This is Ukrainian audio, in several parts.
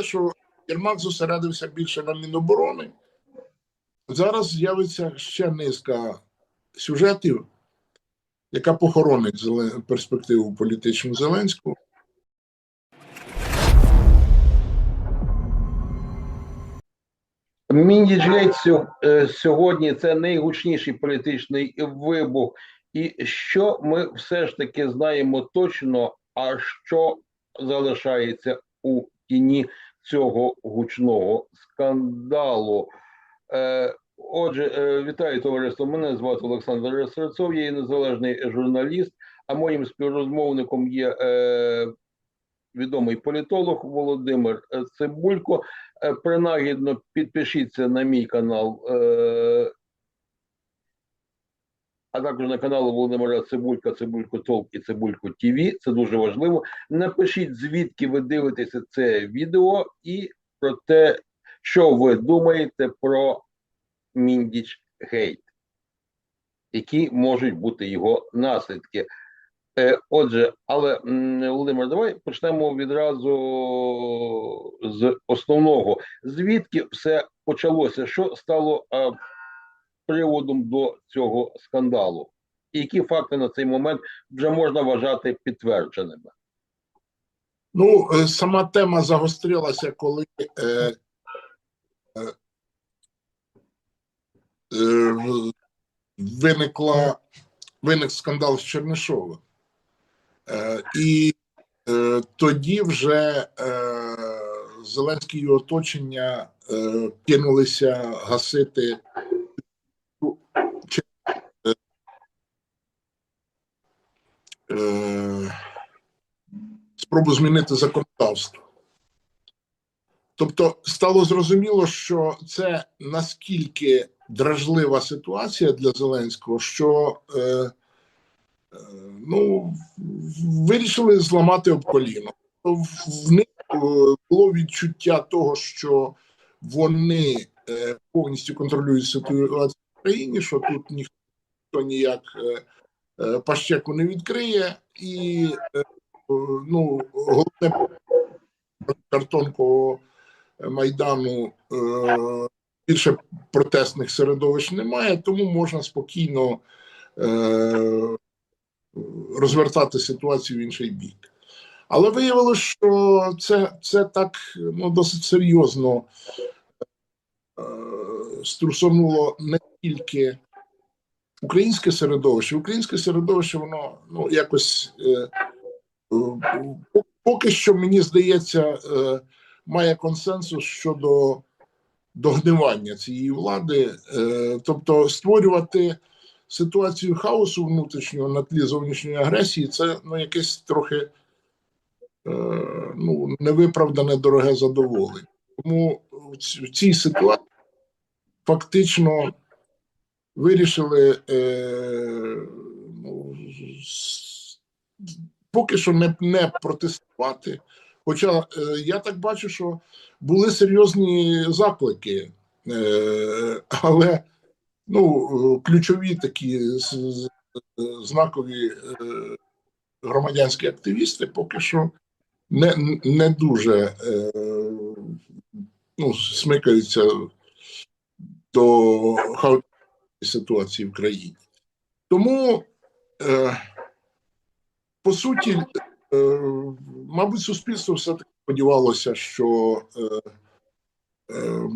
здається, що Єрмак зосередився більше на Міноборони. Зараз з'явиться ще низка сюжетів, яка похоронить перспективу політичну Зеленського. Міндіджгейт сьо- е, сьогодні це найгучніший політичний вибух. І що ми все ж таки знаємо точно, а що залишається у тіні цього гучного скандалу. Е, отже, е, вітаю товариство. Мене звати Олександр Серцов, я є незалежний журналіст, а моїм співрозмовником є е, відомий політолог Володимир Цибулько. Принагідно підпишіться на мій канал, а також на канал Володимира Цибулька, Цибулько Толк і Цибулько ТВ. Це дуже важливо. Напишіть, звідки ви дивитеся це відео, і про те, що ви думаєте про Міндіч Гейт, які можуть бути його наслідки. Е, Отже, але Володимир, давай почнемо відразу з основного. Звідки все почалося? Що стало е, приводом до цього скандалу? І які факти на цей момент вже можна вважати підтвердженими? Ну, е, сама тема загострилася, коли е, е, е, виникла, виник скандал з Чернишовим. Е, і е, тоді вже е, Зеленський і оточення е, кинулися гасити чи- е, е, спробу змінити законодавство. Тобто стало зрозуміло, що це наскільки дражлива ситуація для Зеленського, що е, е, ну, вирішили зламати об коліно. В, них е, було відчуття того, що вони е, повністю контролюють ситуацію в країні, що тут ніхто ніяк е, е, пащеку не відкриє, і е, ну, головне картонкового майдану е, більше протестних середовищ немає, тому можна спокійно е, розвертати ситуацію в інший бік. Але виявилося, що це, це так ну, досить серйозно е, струсонуло не тільки українське середовище. Українське середовище, воно ну, якось. Е, Е, Поки що, мені здається, е, має консенсус щодо догнивання цієї влади, Е, тобто створювати ситуацію хаосу внутрішнього на тлі зовнішньої агресії, це ну, якесь трохи е, ну, невиправдане дороге задоволення. Тому в цій ситуації фактично вирішили е, ну, поки що не, не протестувати. Хоча е, я так бачу, що були серйозні заклики, е, але ну, ключові такі знакові е, громадянські активісти поки що не, не дуже е, ну, смикаються до ситуації в країні. Тому е, по суті, е, мабуть, суспільство все-таки сподівалося, що е, е,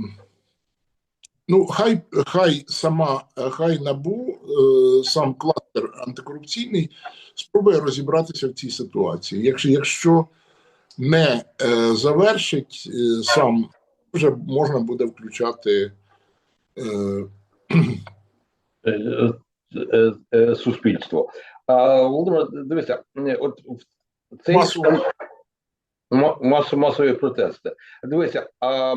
ну, хай, хай сама, хай набу, е, сам кластер антикорупційний спробує розібратися в цій ситуації. Якщо, якщо не е, завершить е, сам, вже можна буде включати. Е, Суспільство. А, Володимир, дивися, е, от в цей Масово. скан- Ма- масо- масові протести. Дивися, а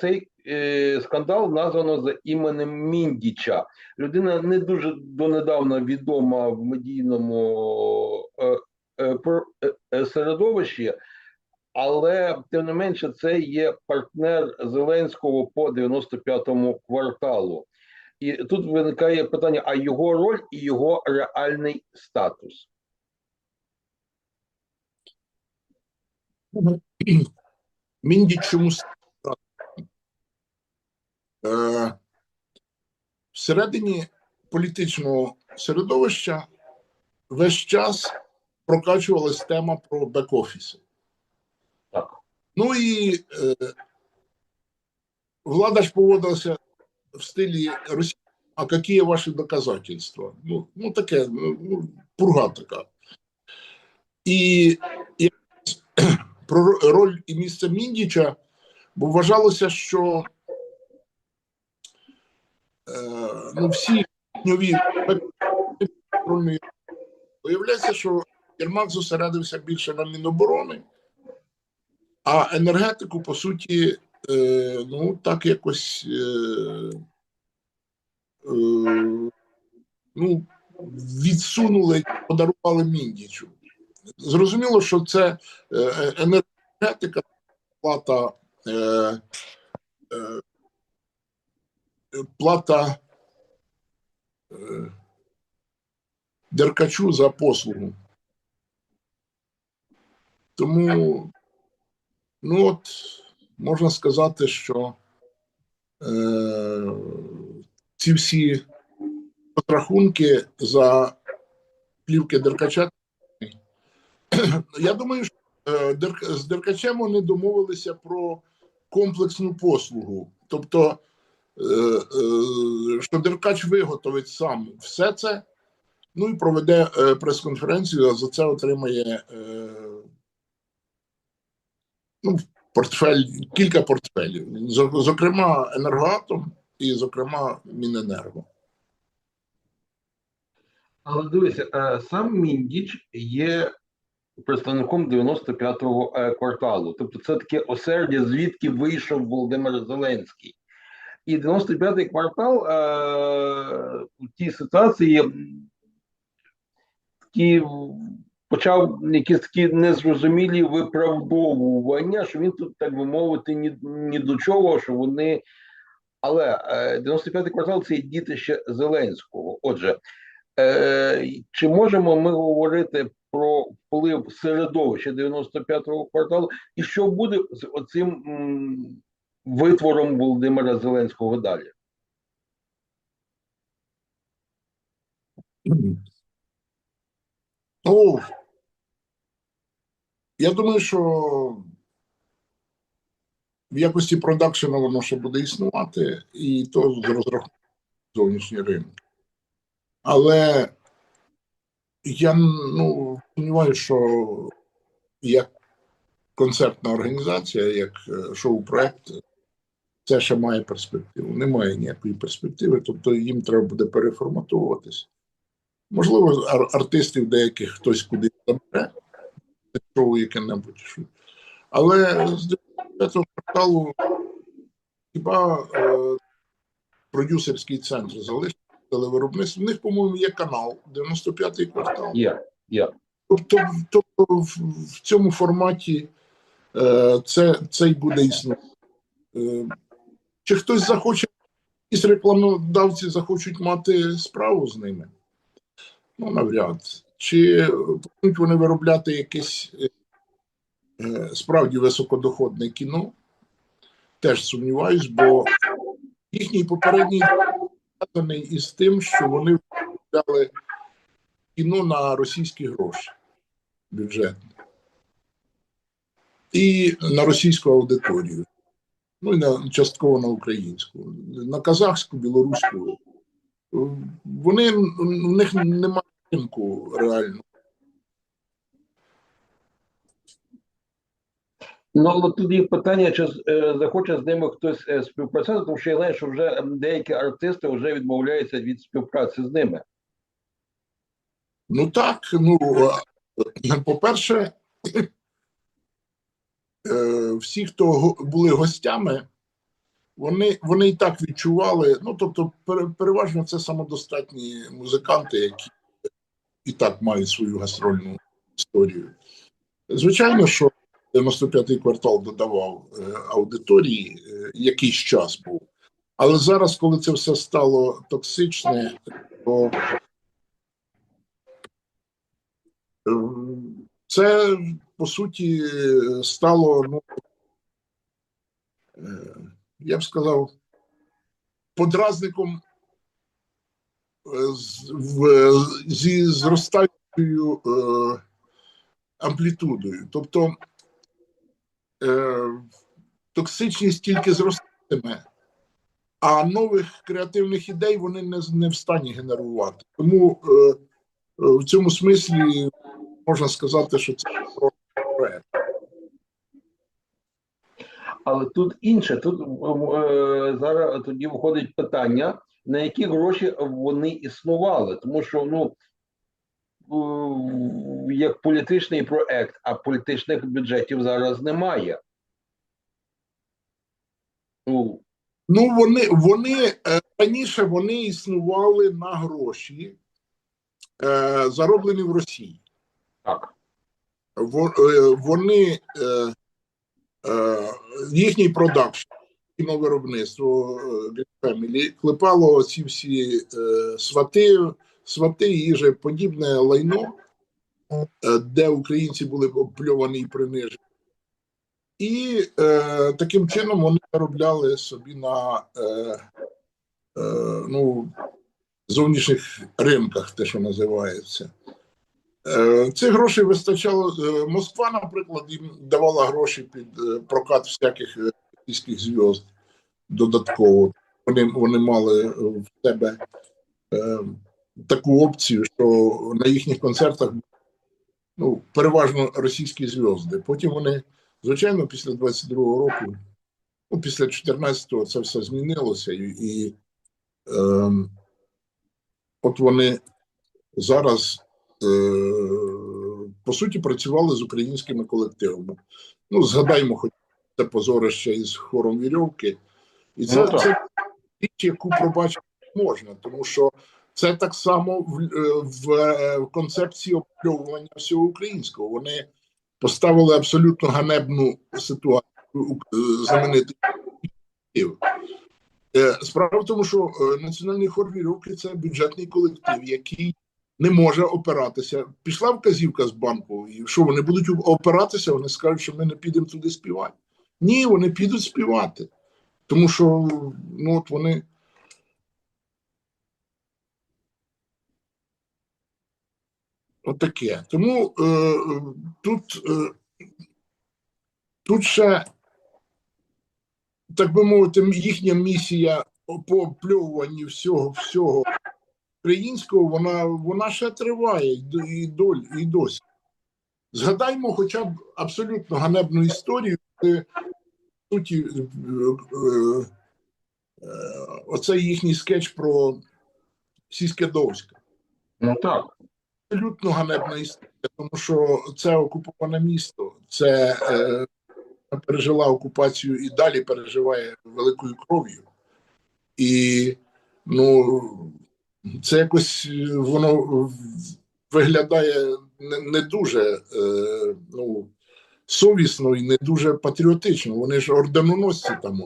цей е, скандал названо за іменем Міндіча. Людина не дуже донедавна відома в медійному е, е, е, е, середовищі, але тим не менше, це є партнер Зеленського по 95-му кварталу. І тут виникає питання: а його роль і його реальний статус? Мінді чомусь е, всередині політичного середовища весь час прокачувалась тема про бек-офіси. Ну і е, влада ж поводилася в стилі Росії. А які ваші доказательства? Ну, ну таке, ну, ну, пурга така. І, про роль і місце Міндіча, бо вважалося, що е, ну, всі нові виявляється, що Єрмак зосередився більше на Міноборони, а енергетику, по суті, е, ну так якось е, е, ну, відсунули, подарували Міндічу. Зрозуміло, що це е, енергетика, плата, е, е, плата е, Деркачу за послугу. Тому, ну от, можна сказати, що е, ці всі розрахунки за плівки Деркача. Я думаю, що е, з Деркачем вони домовилися про комплексну послугу. Тобто, е, е, що Деркач виготовить сам все це, ну і проведе прес-конференцію, а за це отримає ну, портфель, кілька портфелів. Зокрема, енергоатом і, зокрема, Міненерго. Але дивися, е, сам Міндіч є представником 95-го е, кварталу. Тобто це таке осердя, звідки вийшов Володимир Зеленський. І 95-й квартал е, у тій ситуації такі почав якісь такі незрозумілі виправдовування, що він тут, так би мовити, ні, ні до чого, що вони. Але е, 95-й квартал це є дітище Зеленського. Отже, Е, чи можемо ми говорити про вплив середовища 95-го кварталу, і що буде з оцим витвором Володимира Зеленського далі? Ну, я думаю, що в якості продакшена воно ще буде існувати, і то з розрахунку зовнішній ринок. Але я ну, сумніваюся, що як концертна організація, як е, шоу-проект, це ще має перспективу. Немає ніякої перспективи, тобто їм треба буде переформатовуватись. Можливо, ар- артистів деяких хтось кудись забере, шоу яке-небудь. Але з 95-го кварталу хіба е, продюсерський центр залишився телевиробництво. У них, по-моєму, є канал 95-й квартал. Є, є. Тобто, тобто в, в цьому форматі е, це, це й буде існувати. Е, чи хтось захоче, якісь рекламодавці захочуть мати справу з ними? Ну, навряд. Чи будуть вони виробляти якесь е, справді високодоходне кіно? Теж сумніваюсь, бо їхній попередній зв'язаний із тим, що вони виробляли кіно на російські гроші бюджетне. І на російську аудиторію. Ну і на частково на українську, на казахську, білоруську. Вони у них немає ринку реально. Ну, але тоді питання, чи е, захоче з ними хтось е, співпрацювати, тому що я знаю, що вже деякі артисти вже відмовляються від співпраці з ними. Ну так, ну по-перше, е, всі, хто були гостями, вони, вони і так відчували. Ну, тобто, переважно це самодостатні музиканти, які і так мають свою гастрольну історію. Звичайно, що 95-й квартал додавав е, аудиторії е, якийсь час був. Але зараз, коли це все стало токсичне, то е, це по суті стало ну, я б сказав, подразником зі зростаючою е, амплітудою. Тобто е, токсичність тільки зростатиме, а нових креативних ідей вони не, не в стані генерувати. Тому е, в цьому смислі можна сказати, що це проект. Але тут інше, тут е, зараз тоді виходить питання, на які гроші вони існували, тому що ну як політичний проект, а політичних бюджетів зараз немає. Ну, Ну, вони, вони е, раніше вони існували на гроші, е, зароблені в Росії. так. Е, Вони їхній продакшн, кіновиробництво е, Family клепало ці всі е, свати, свати і їже подібне лайно, е, де українці були опльовані і принижені. І е, таким чином вони заробляли собі на е, е, ну, зовнішніх ринках, те, що називається. Е, Цих грошей вистачало. Москва, наприклад, їм давала гроші під прокат всяких російських зв'язд додатково. Вони, вони мали е, в себе е, таку опцію, що на їхніх концертах ну, переважно російські зв'язди. Потім вони, звичайно, після 22-го року, ну, після 14-го це все змінилося, і, і е, от вони зараз е, по суті працювали з українськими колективами. Ну, згадаймо, хоч це позорище із хором вірьовки. І це, Ну, це річ, яку пробачити можна, тому що це так само в, е, в, е, в концепції опльовування всього українського. Вони поставили абсолютно ганебну ситуацію у- е, Справа в тому, що Національний хор вірьовки це бюджетний колектив, який не може опиратися. Пішла вказівка з банку, і що вони будуть опиратися, вони скажуть, що ми не підемо туди співати. Ні, вони підуть співати. Тому що ну, от вони. Отаке. Тому е, е, тут, е, тут ще, так би мовити, їхня місія по опльовуванні всього всього українського, вона, вона ще триває і, доль, і досі. Згадаймо хоча б абсолютно ганебну історію, суті, е, е, е, оцей їхній скетч про Сіськедовська. Ну так. Абсолютно ганебна історія, тому що це окуповане місто, це е, пережила окупацію і далі переживає великою кров'ю. І ну, це якось е, воно виглядає не, не дуже е, ну, совісно і не дуже патріотично. Вони ж орденоносці там.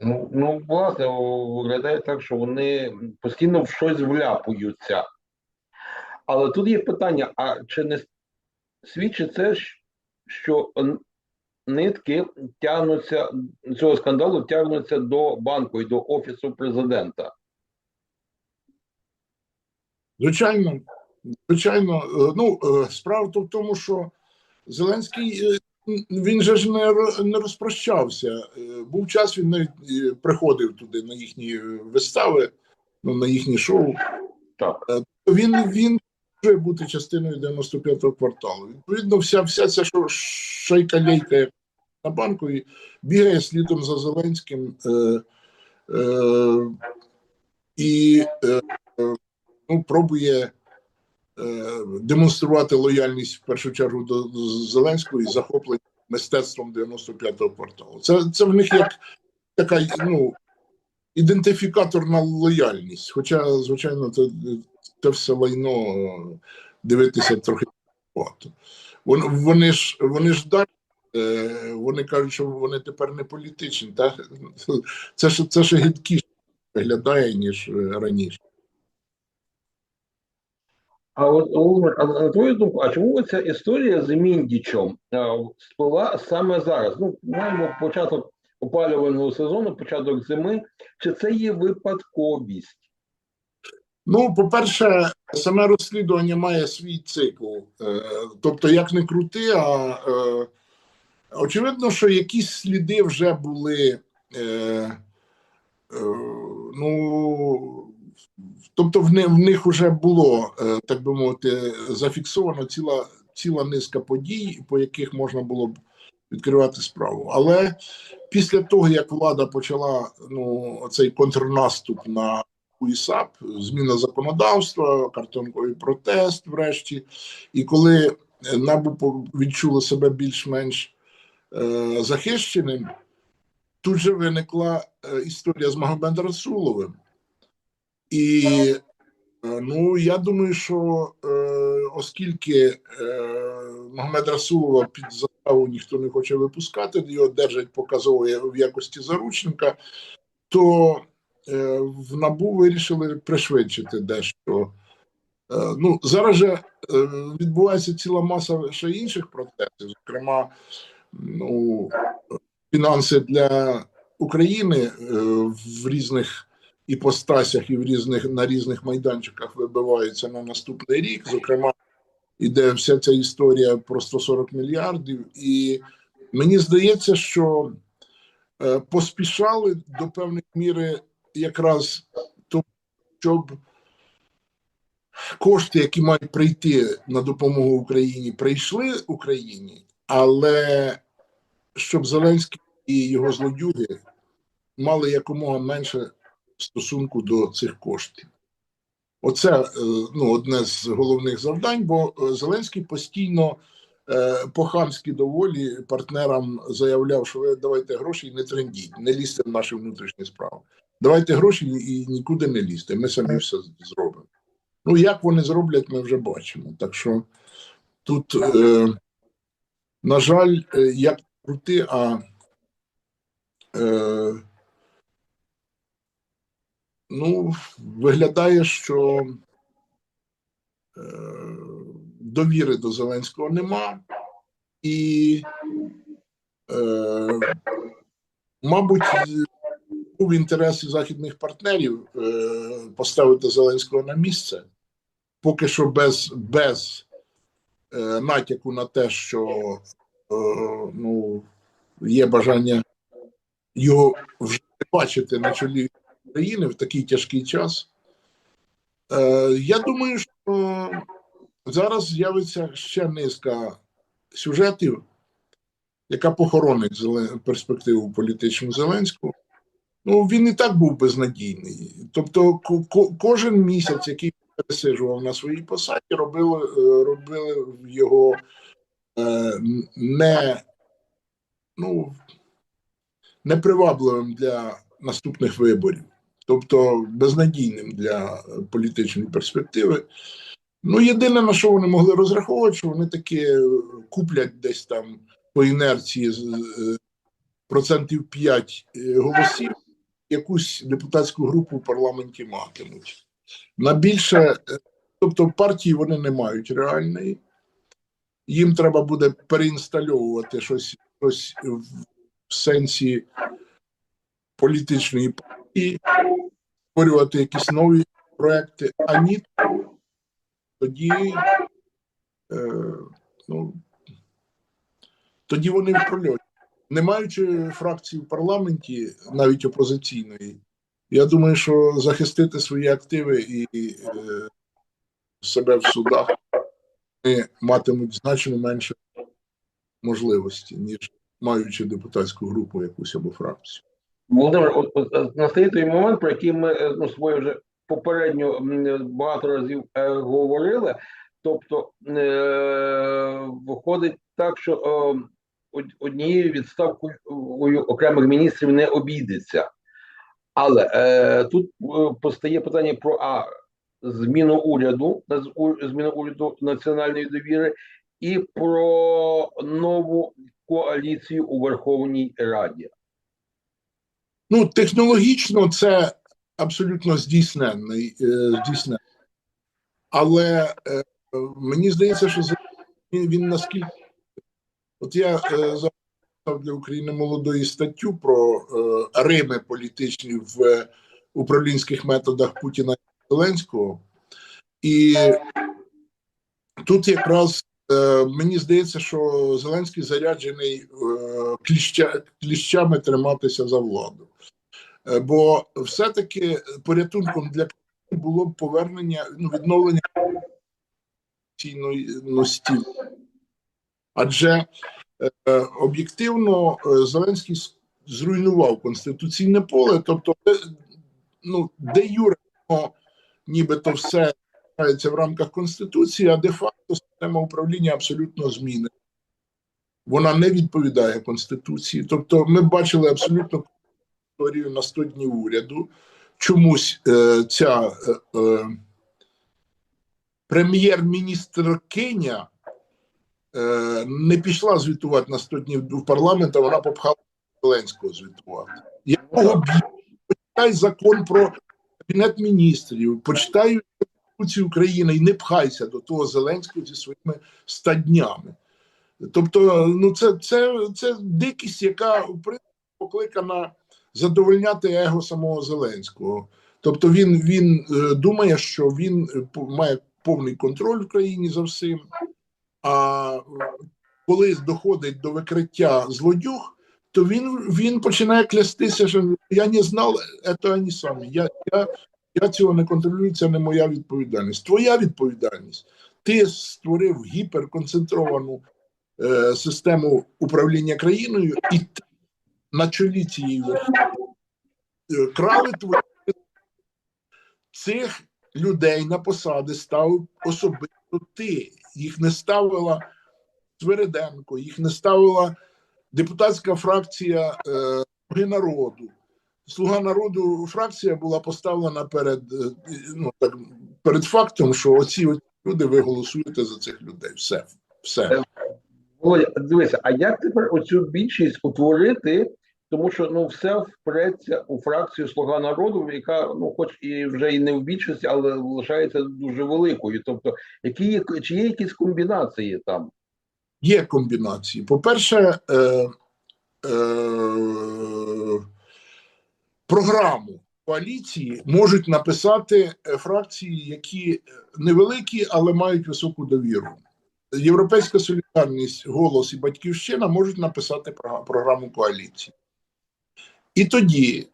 Ну, ну, власне, виглядає так, що вони постійно в щось вляпуються. Але тут є питання: а чи не свідчить це, що нитки тягнуться цього скандалу тягнуться до банку і до офісу президента? Звичайно, звичайно, е, ну е, справа то в тому, що Зеленський е, він же ж не, не розпрощався. Був час, він навіть приходив туди на їхні вистави, ну, на їхні шоу. Так. Він він може бути частиною 95-го кварталу. Відповідно, вся, вся ця шо- шайка-лейка на банку і бігає слідом за Зеленським. Е, е, і е, ну, пробує демонструвати лояльність в першу чергу до, до Зеленського і захоплення мистецтвом 95-го кварталу. Це, це в них як така ну, ідентифікаторна лояльність. Хоча, звичайно, це, це все лайно е, дивитися трохи багато. Вони, вони ж вони ж далі. е, Вони кажуть, що вони тепер не політичні. Так? Це ж це ж гидкіше виглядає, ніж е, раніше. А от Володимир, а на твою думку, а чому ця історія з Міндічем е, спала саме зараз? Ну, маємо початок опалювального сезону, початок зими. Чи це є випадковість? Ну, по-перше, саме розслідування має свій цикл. Е, Тобто, як не крути, а е, очевидно, що якісь сліди вже були. Е, ну, тобто, в, не, в них вже було, е, так би мовити, зафіксовано ціла, ціла низка подій, по яких можна було б відкривати справу. Але після того, як влада почала ну, цей контрнаступ на УІСАП, зміна законодавства, картонковий протест, врешті. І коли НАБУ відчуло себе більш-менш е, захищеним, тут же виникла е, історія з Магомедом Расуловим. І е, ну, я думаю, що е, оскільки е, Магомед Расулова під заставу ніхто не хоче випускати, його держать показово в якості заручника, то е, в НАБУ вирішили пришвидшити дещо. Ну, зараз же відбувається ціла маса ще інших процесів, зокрема, ну, фінанси для України в різних іпостасях і в різних на різних майданчиках вибиваються на наступний рік. Зокрема, іде вся ця історія про 140 мільярдів, і мені здається, що е, поспішали до певної міри якраз тому, щоб кошти, які мають прийти на допомогу Україні, прийшли Україні, але щоб Зеленський і його злодюги мали якомога менше стосунку до цих коштів. Оце е, ну, одне з головних завдань, бо е, Зеленський постійно е, по-хамськи доволі партнерам заявляв, що ви давайте гроші і не трендіть, не лізьте в наші внутрішні справи. Давайте гроші і нікуди не лізьте. Ми самі все зробимо. Ну, як вони зроблять, ми вже бачимо. Так що тут, е, на жаль, як крути, а е, ну, виглядає, що е, довіри до Зеленського нема, і, е, мабуть, був інтерес західних партнерів е, поставити Зеленського на місце, поки що без, без е, натяку на те, що е, ну, є бажання його вже бачити на чолі країни в такий тяжкий час. Е, я думаю, що зараз з'явиться ще низка сюжетів, яка похоронить перспективу політичну Зеленського. Ну, він і так був безнадійний. Тобто, ко- ко- кожен місяць, який пересиджував на своїй посаді, робили, е, робили його е, не, ну, непривабливим для наступних виборів, тобто безнадійним для е, політичної перспективи. Ну, єдине, на що вони могли розраховувати, що вони таки е, куплять десь там по інерції е, процентів 5 голосів, якусь депутатську групу в парламенті матимуть. На більше, е, тобто партії вони не мають реальної. Їм треба буде переінстальовувати щось, щось в сенсі політичної партії, створювати якісь нові проекти, а ні, тоді, е, ну, тоді вони в прольоті. Не маючи фракції в парламенті, навіть опозиційної, я думаю, що захистити свої активи і е, себе в судах вони матимуть значно менше можливості, ніж маючи депутатську групу якусь або фракцію. Володимир, от, от е, настає той момент, про який ми е, ну, своє вже попередньо багато разів е, говорили. Тобто е, виходить так, що е, однією відставкою окремих міністрів не обійдеться. Але е, тут е, постає питання про а, зміну уряду, зміну уряду національної довіри, і про нову коаліцію у Верховній Раді. Ну, технологічно це абсолютно здійсненний, е, здійсненний. Але е, мені здається, що він, він наскільки. От я е, записав для України молодої статтю про е, Рими політичні в е, управлінських методах Путіна і Зеленського. І тут якраз мені здається, що Зеленський заряджений е, кліща, кліщами триматися за владу. Е, бо все-таки порятунком для було б повернення, ну, відновлення конституційності. Адже е, об'єктивно е, Зеленський зруйнував конституційне поле, тобто, е, ну, де юре, нібито все в рамках Конституції, а де-факто система управління абсолютно змінена. Вона не відповідає Конституції. Тобто, ми бачили абсолютно історію на 100 днів уряду. Чомусь е, ця е, е, прем'єр-міністр Кеня е, не пішла звітувати на 100 днів в парламент, а вона попхала Зеленського звітувати. Якого б'є? Почитай закон про кабінет міністрів, почитай Конституцію України і не пхайся до того Зеленського зі своїми 100 днями. Тобто, ну це, це, це дикість, яка в принципі покликана задовольняти его самого Зеленського. Тобто він, він е, думає, що він е, має повний контроль в країні за всім. А коли доходить до викриття злодюг, то він, він починає клястися, що я не знав це вони самі. Я, я, я цього не контролюю, це не моя відповідальність. Твоя відповідальність. Ти створив гіперконцентровану е, систему управління країною, і ти на чолі цієї е, крали твої цих людей на посади ставив особисто ти. Їх не ставила Свириденко, їх не ставила депутатська фракція е, народу. Слуга народу фракція була поставлена перед, е, ну, так, перед фактом, що оці, люди ви голосуєте за цих людей. Все. Все. Володя, дивися, а як тепер оцю більшість утворити? Тому що ну все впреться у фракцію Слуга народу, яка ну, хоч і вже і не в більшості, але лишається дуже великою. Тобто, які є чи є якісь комбінації там? Є комбінації. По-перше, е, е, програму коаліції можуть написати е, фракції, які невеликі, але мають високу довіру. Європейська солідарність, голос і батьківщина можуть написати програму коаліції. І тоді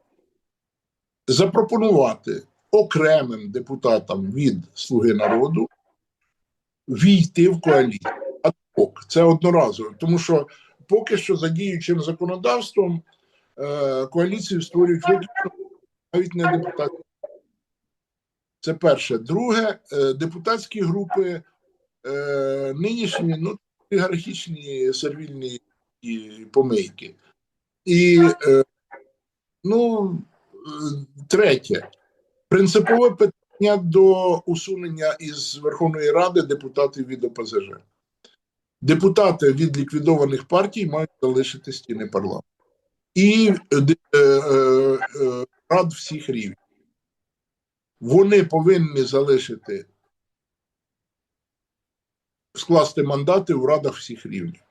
запропонувати окремим депутатам від Слуги народу війти в коаліцію. Ок, це одноразово, тому що поки що за діючим законодавством е, коаліцію створюють виключно навіть не депутати. Це перше. Друге, е, депутатські групи е, нинішні, ну, олігархічні сервільні помийки. І е, ну, е, третє, принципове питання до усунення із Верховної Ради депутатів від ОПЗЖ. Депутати від ліквідованих партій мають залишити стіни парламенту. І е, е, е, рад всіх рівнів. Вони повинні залишити скласти мандати в радах всіх рівнів.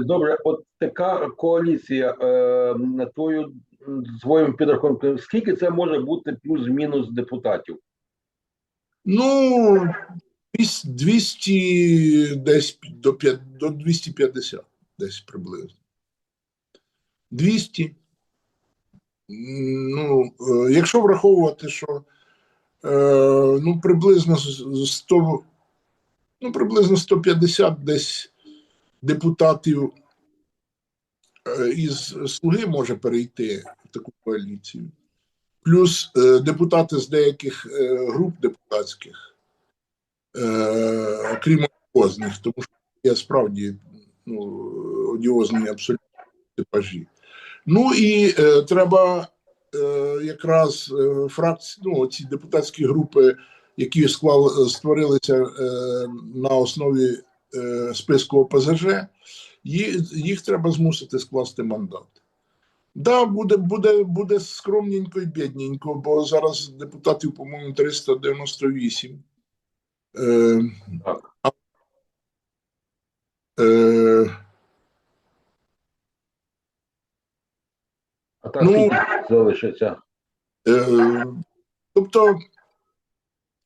Добре, от така коаліція е, на твою своїм підрахунком, скільки це може бути плюс-мінус депутатів? Ну, десь 200, десь до 250, десь приблизно. 200. Ну, е, якщо враховувати, що е, ну, приблизно з- з 100, ну, приблизно 150 десь депутатів е, із слуги може перейти в таку коаліцію. Плюс депутати з деяких груп депутатських, е, крім одіозних, тому що є справді ну, одіозні абсолютно типажі. Ну і е, треба е, якраз е, фракції, ну, ці депутатські групи, які склали, створилися е, на основі е, списку ОПЗЖ, їх, їх треба змусити скласти мандат. Да, буде, буде, буде скромненько і бідненько, бо зараз депутатів, по-моєму, 398. Е, Так. е, А так Ну- залишиться? Е, Тобто,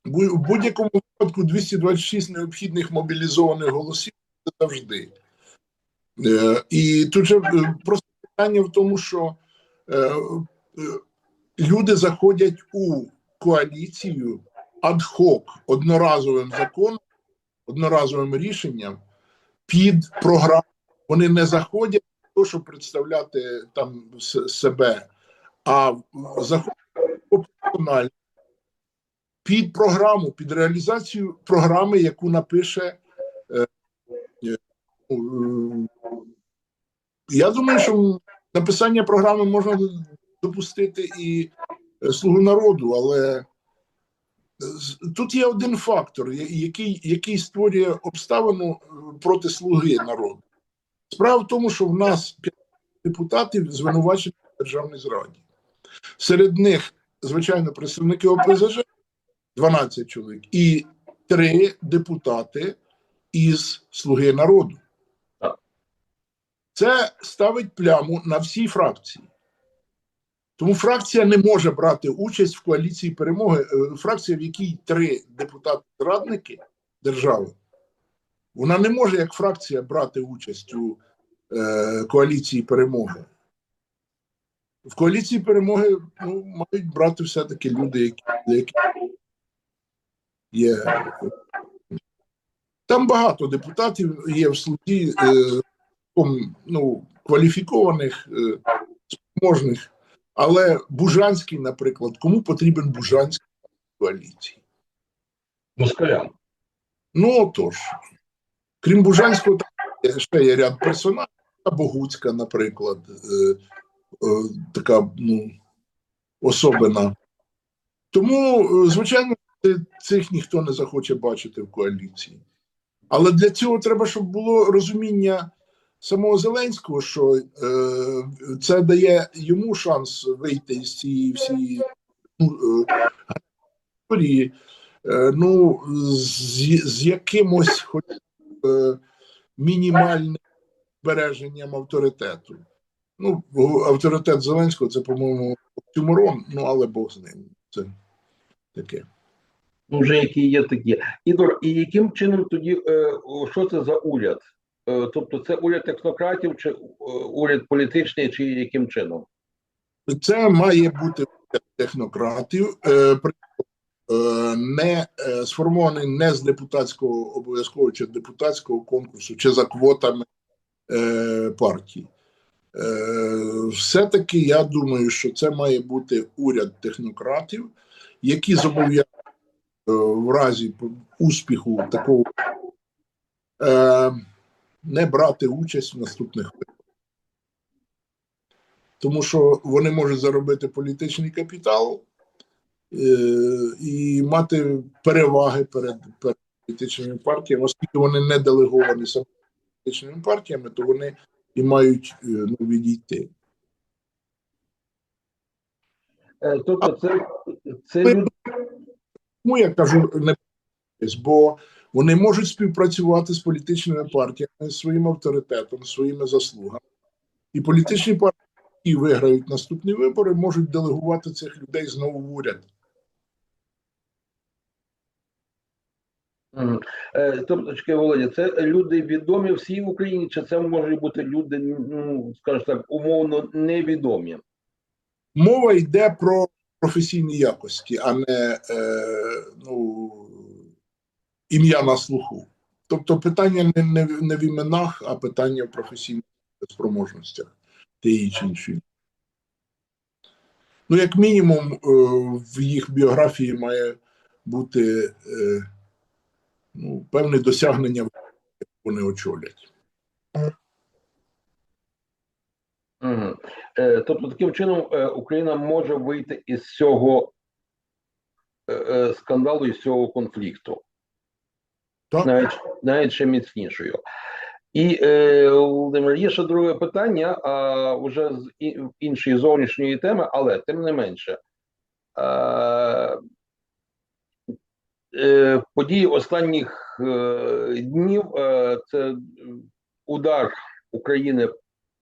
в будь-якому випадку 226 необхідних мобілізованих голосів це завжди. Е, І тут же е, просто питання в тому, що е, е, люди заходять у коаліцію ад-хок одноразовим законом, одноразовим рішенням під програму. Вони не заходять того, щоб представляти там себе, а опціонально під програму, під реалізацію програми, яку напише. е, е, ну, е, Я думаю, що написання програми можна допустити і слугу народу, але тут є один фактор, який, який створює обставину проти слуги народу. Справа в тому, що в нас 5 депутатів звинувачені в державній зраді. Серед них, звичайно, представники ОПЗЖ 12 чоловік, і три депутати із Слуги народу. Це ставить пляму на всі фракції. Тому фракція не може брати участь в коаліції перемоги. Е, Фракція, в якій три депутати-зрадники держави, вона не може як фракція брати участь у е, коаліції перемоги. В коаліції перемоги ну, мають брати все-таки люди, які, яких є. Там багато депутатів є в суді е, ну, кваліфікованих, е, спроможних. Але Бужанський, наприклад, кому потрібен Бужанський в коаліції? Москалям. Ну отож, крім Бужанського, там ще є ряд персонажів, Богуцька, наприклад, е, е, така ну, особина. Тому, е, звичайно, цих ніхто не захоче бачити в коаліції. Але для цього треба, щоб було розуміння самого Зеленського, що е, це дає йому шанс вийти з цієї всієї ну, е, історії, е, ну, з, з якимось хоч мінімальним збереженням авторитету. Ну, авторитет Зеленського це, по-моєму, оксюморон, ну але Бог з ним. Це таке. Ну, вже які є такі. Ігор, і яким чином тоді, е, що це за уряд? Е, тобто це уряд технократів, чи е, уряд політичний, чи яким чином? Це має бути технократів, е, при- е, не е, сформований не з депутатського обов'язкового чи депутатського конкурсу, чи за квотами е, партії. Е, все-таки я думаю, що це має бути уряд технократів, які зобов'язані е, в разі успіху такого е, не брати участь в наступних виборах. Тому що вони можуть заробити політичний капітал е, і мати переваги перед, перед політичними партіями, оскільки вони не делеговані саме політичними партіями, то вони і мають е, ну, відійти. Е, тобто це, це. Тому я кажу не бо вони можуть співпрацювати з політичними партіями своїм авторитетом, своїми заслугами. І політичні партії, які виграють наступні вибори, можуть делегувати цих людей знову в уряд. Мгм. Е, Тобто, Володя, це люди відомі всій Україні, чи це можуть бути люди, ну, скажімо так, умовно невідомі? Мова йде про професійні якості, а не е, ну, ім'я на слуху. Тобто питання не, не, не в іменах, а питання в професійних спроможностях тієї чи іншої. Ну, як мінімум, е, в їх біографії має бути е, ну, певне досягнення, вони очолять. Угу. Тобто, таким чином е, Україна може вийти із цього е, скандалу, із цього конфлікту, Так? навіть, навіть ще міцнішою. І е, Володимир, є ще друге питання, а вже з іншої зовнішньої теми, але тим не менше. Е, події останніх е, днів е, це удар України